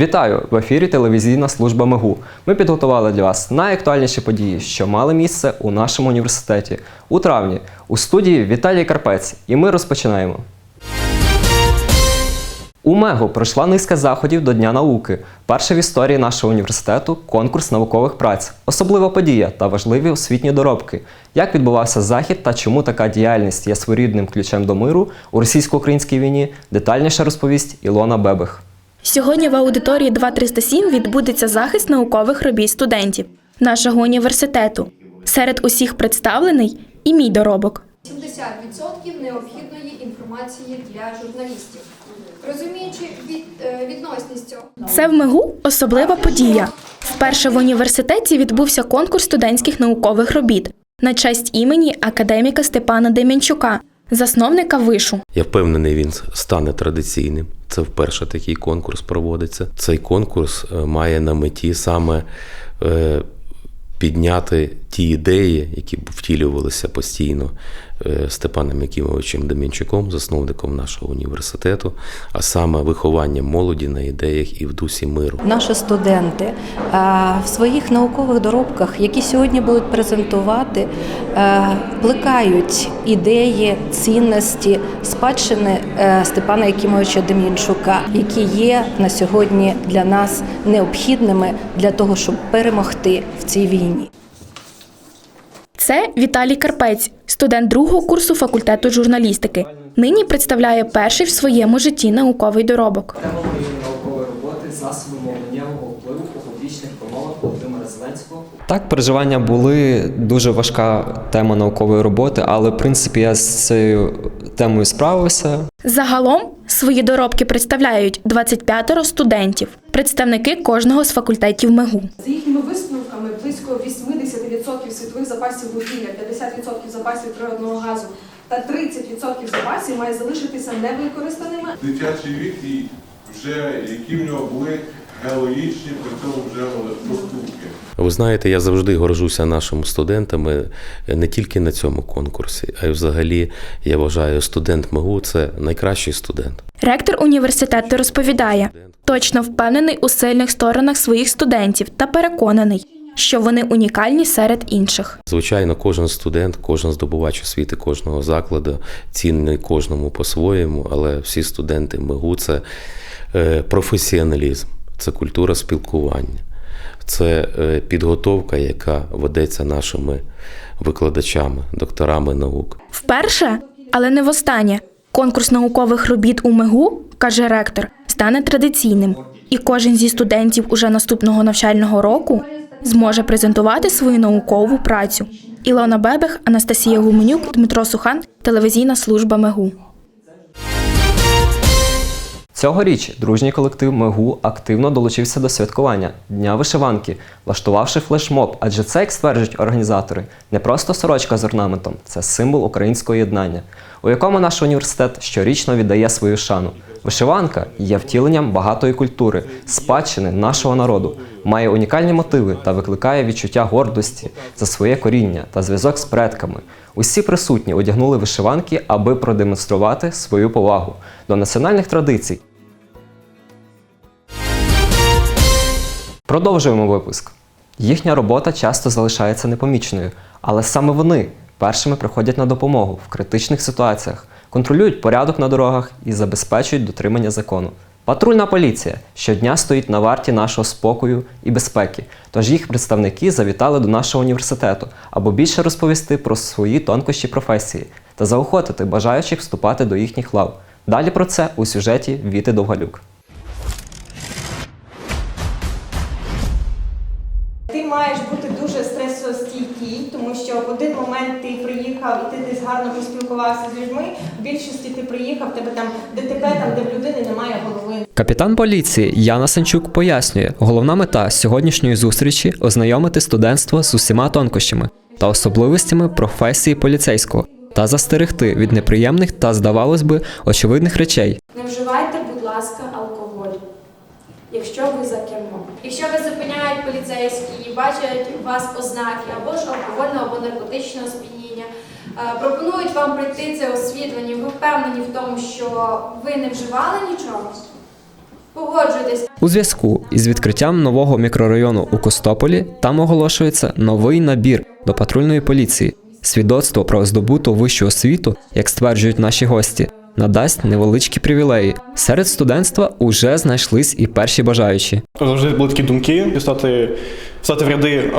Вітаю! В ефірі телевізійна служба МИГУ. Ми підготували для вас найактуальніші події, що мали місце у нашому університеті у травні. У студії Віталій Карпець. І ми розпочинаємо. У МЕГУ пройшла низка заходів до Дня науки. Перший в історії нашого університету конкурс наукових праць, особлива подія та важливі освітні доробки. Як відбувався захід та чому така діяльність є своєрідним ключем до миру у російсько-українській війні, детальніше розповість Ілона Бебих. Сьогодні в аудиторії 2307 відбудеться захист наукових робіт студентів нашого університету. Серед усіх представлений і мій доробок. 70% необхідної інформації для журналістів. Розуміючи від, е, відносність цього, Це в МИГУ особлива подія. Вперше в університеті відбувся конкурс студентських наукових робіт на честь імені академіка Степана Демінчука, засновника вишу. Я впевнений, він стане традиційним. Це вперше такий конкурс проводиться. Цей конкурс е, має на меті саме е, підняти ті ідеї, які втілювалися постійно е, Степаном Якимовичем Демінчуком, засновником нашого університету, а саме виховання молоді на ідеях і в дусі миру. Наші студенти е, в своїх наукових доробках, які сьогодні будуть презентувати, е, плекають ідеї, цінності, спадщини Степана Якимовича Дем'янчука, які є на сьогодні для нас необхідними для того, щоб перемогти в цій війні. Це Віталій Карпець, студент другого курсу факультету журналістики. Нині представляє перший в своєму житті науковий доробок. Тема моєї наукової роботи засоби мовленнєвого впливу у публічних промовах Володимира Зеленського. Так, переживання були дуже важка тема наукової роботи, але в принципі я з цією темою справився. Загалом свої доробки представляють 25 студентів, представники кожного з факультетів МИГУ. За їхніми висновками, близько 80% світових запасів вугілля, 50% запасів природного газу та 30% запасів має залишитися невикористаними. дитячий вік і вже які в нього були геологічні, при цьому вже поступки. Ви знаєте, я завжди горжуся нашими студентами не тільки на цьому конкурсі, а й взагалі я вважаю, студент МГУ це найкращий студент. Ректор університету розповідає, точно впевнений у сильних сторонах своїх студентів та переконаний, що вони унікальні серед інших. Звичайно, кожен студент, кожен здобувач освіти кожного закладу цінний кожному по-своєму, але всі студенти МИГУ це е, професіоналізм, це культура спілкування, це е, підготовка, яка ведеться нашими викладачами, докторами наук. Вперше, але не востаннє, конкурс наукових робіт у МИГУ, каже ректор, стане традиційним, і кожен зі студентів уже наступного навчального року зможе презентувати свою наукову працю. Ілона Бебех, Анастасія Гуменюк, Дмитро Сухан, телевізійна служба МИГУ. Цьогоріч дружній колектив МЕГУ активно долучився до святкування Дня вишиванки, влаштувавши флешмоб, адже це, як стверджують організатори, не просто сорочка з орнаментом, це символ українського єднання, у якому наш університет щорічно віддає свою шану. Вишиванка є втіленням багатої культури, спадщини нашого народу, має унікальні мотиви та викликає відчуття гордості за своє коріння та зв'язок з предками. Усі присутні одягнули вишиванки, аби продемонструвати свою повагу до національних традицій. Продовжуємо випуск. Їхня робота часто залишається непоміченою, але саме вони першими приходять на допомогу в критичних ситуаціях, контролюють порядок на дорогах і забезпечують дотримання закону. Патрульна поліція щодня стоїть на варті нашого спокою і безпеки, тож їх представники завітали до нашого університету, аби більше розповісти про свої тонкощі професії та заохотити бажаючих вступати до їхніх лав. Далі про це у сюжеті Віти Довгалюк. Ти приїхав, тебе там ДТП, там де в людини немає голови. Капітан поліції Яна Санчук пояснює, головна мета сьогоднішньої зустрічі ознайомити студентство з усіма тонкощами та особливостями професії поліцейського та застерегти від неприємних та, здавалось би, очевидних речей, Не вживайте, будь ласка, алкоголь, якщо ви за кермом. Якщо ви зупиняють поліцейські і бачать у вас ознаки або ж алкогольного або наркотичного сп'яніння, е, пропонують вам пройти це освітлення, ви впевнені в тому, що ви не вживали нічого, Погоджуйтесь, У зв'язку із відкриттям нового мікрорайону у Костополі там оголошується новий набір до патрульної поліції. Свідоцтво про здобуту вищу освіту, як стверджують наші гості, надасть невеличкі привілеї. Серед студентства уже знайшлись і перші бажаючі. Завжди були такі думки стати, стати в ряди е,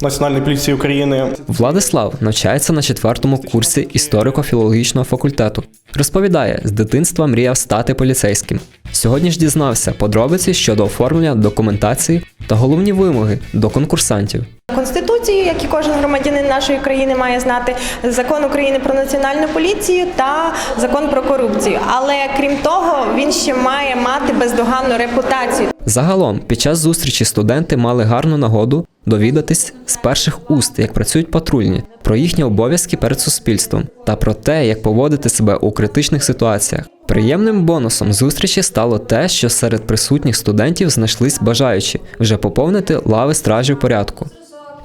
Національної поліції України. Владислав навчається на четвертому курсі історико-філологічного факультету. Розповідає, з дитинства мріяв стати поліцейським. Сьогодні ж дізнався подробиці щодо оформлення документації та головні вимоги до конкурсантів. Конституцію, як і кожен громадянин нашої країни має знати, закон України про національну поліцію та закон про корупцію. Але крім того, він ще має мати бездоганну репутацію. Загалом, під час зустрічі студенти мали гарну нагоду довідатись з перших уст, як працюють патрульні, про їхні обов'язки перед суспільством та про те, як поводити себе у критичних ситуаціях. Приємним бонусом зустрічі стало те, що серед присутніх студентів знайшлись бажаючі вже поповнити лави стражів порядку.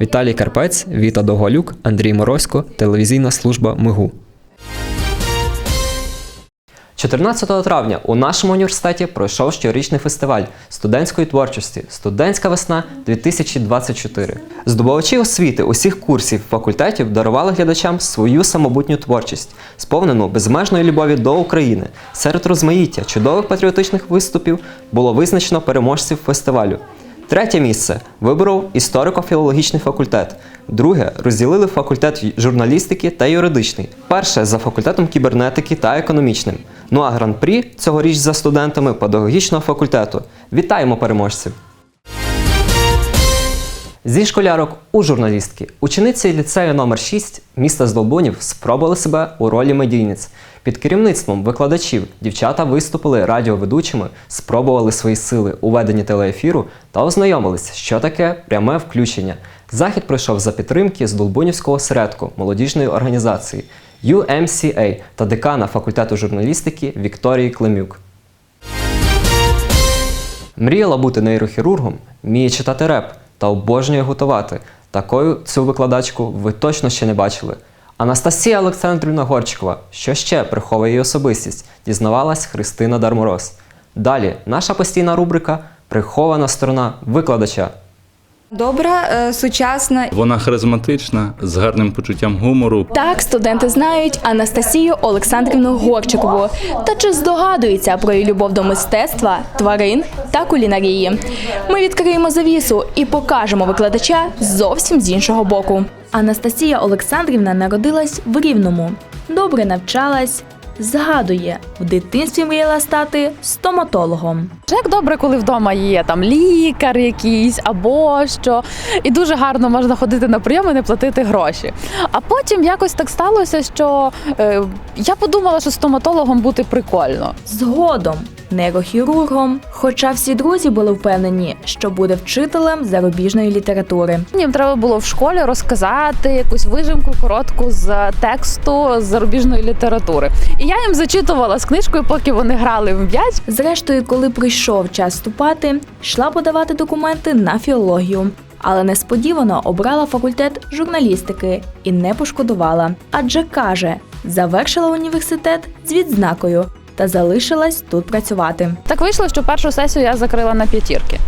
Віталій Карпець, Віта Довголюк, Андрій Морозько, телевізійна служба МИГУ. 14 травня у нашому університеті пройшов щорічний фестиваль студентської творчості Студентська весна 2024. Здобувачі освіти усіх курсів факультетів дарували глядачам свою самобутню творчість, сповнену безмежної любові до України. Серед розмаїття чудових патріотичних виступів було визначено переможців фестивалю. Третє місце виборов історико-філологічний факультет. Друге розділили факультет журналістики та юридичний. Перше за факультетом кібернетики та економічним. Ну а гран-прі цьогоріч за студентами педагогічного факультету. Вітаємо переможців! Зі школярок у журналістки учениці ліцею номер 6 міста Здолбунів спробували себе у ролі медійниць. Під керівництвом викладачів дівчата виступили радіоведучими, спробували свої сили у веденні телеефіру та ознайомились, що таке пряме включення. Захід пройшов за підтримки Здолбунівського осередку молодіжної організації UMCA та декана факультету журналістики Вікторії Климюк. Мріяла бути нейрохірургом, вміє читати реп та обожнює готувати. Такою цю викладачку ви точно ще не бачили. Анастасія Олександрівна Горчикова, що ще приховує її особистість, дізнавалась Христина Дармороз. Далі наша постійна рубрика Прихована сторона викладача. Добра, е, сучасна. Вона харизматична, з гарним почуттям гумору. Так, студенти знають Анастасію Олександрівну Горчикову. Та чи здогадуються про її любов до мистецтва, тварин та кулінарії? Ми відкриємо завісу і покажемо викладача зовсім з іншого боку. Анастасія Олександрівна народилась в Рівному, добре навчалась. Згадує, в дитинстві мріяла стати стоматологом. Як добре, коли вдома є там лікар якийсь або що, і дуже гарно можна ходити на прийом і не платити гроші. А потім якось так сталося, що е, я подумала, що стоматологом бути прикольно. Згодом нейрохірургом, хоча всі друзі були впевнені, що буде вчителем зарубіжної літератури. Їм треба було в школі розказати якусь вижимку коротку з тексту з зарубіжної літератури. І я їм зачитувала з книжкою, поки вони грали в м'яч. Зрештою, коли прийшов час вступати, йшла подавати документи на філологію. Але несподівано обрала факультет журналістики і не пошкодувала. Адже каже, завершила університет з відзнакою та залишилась тут працювати. Так вийшло, що першу сесію я закрила на п'ятірки.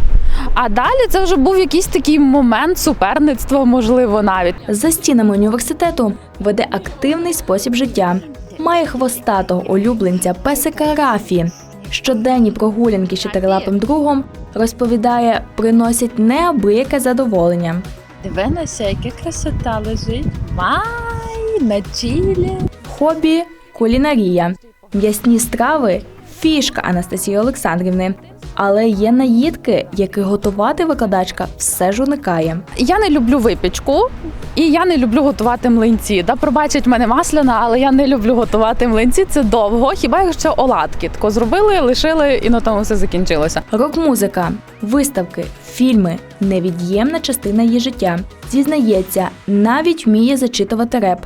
А далі це вже був якийсь такий момент суперництва, можливо, навіть. За стінами університету веде активний спосіб життя. Має хвостатого улюбленця песика Рафі. Щоденні прогулянки з чотирилапим другом розповідає, приносять неабияке задоволення. Дивилася, яка красота лежить. Май на чілі. Хобі кулінарія. М'ясні страви фішка Анастасії Олександрівни. Але є наїдки, які готувати викладачка все ж уникає. Я не люблю випічку, і я не люблю готувати млинці. Да, пробачить мене масляна, але я не люблю готувати млинці. Це довго. Хіба якщо оладки тако зробили, лишили і на тому все закінчилося. Рок-музика, виставки, фільми невід'ємна частина її життя. Зізнається, навіть вміє зачитувати реп.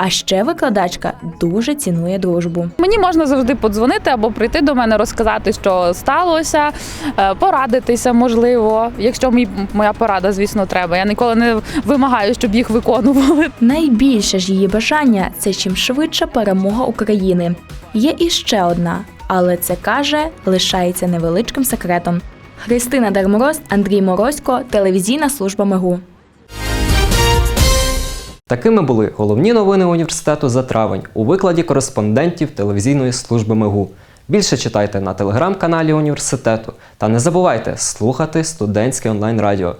А ще викладачка дуже цінує дружбу. Мені можна завжди подзвонити або прийти до мене, розказати, що сталося, е, порадитися, можливо, якщо мій моя порада, звісно, треба. Я ніколи не вимагаю, щоб їх виконували. Найбільше ж її бажання це чим швидше перемога України. Є іще одна але це каже, лишається невеличким секретом. Христина Дармороз, Андрій Морозько, телевізійна служба МЕГУ. Такими були головні новини університету за травень у викладі кореспондентів телевізійної служби МИГУ. Більше читайте на телеграм-каналі університету та не забувайте слухати студентське онлайн-радіо.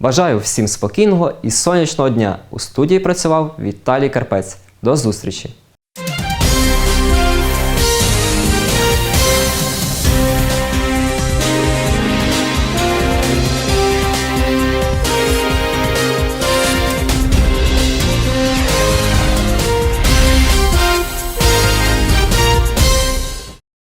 Бажаю всім спокійного і сонячного дня. У студії працював Віталій Карпець. До зустрічі!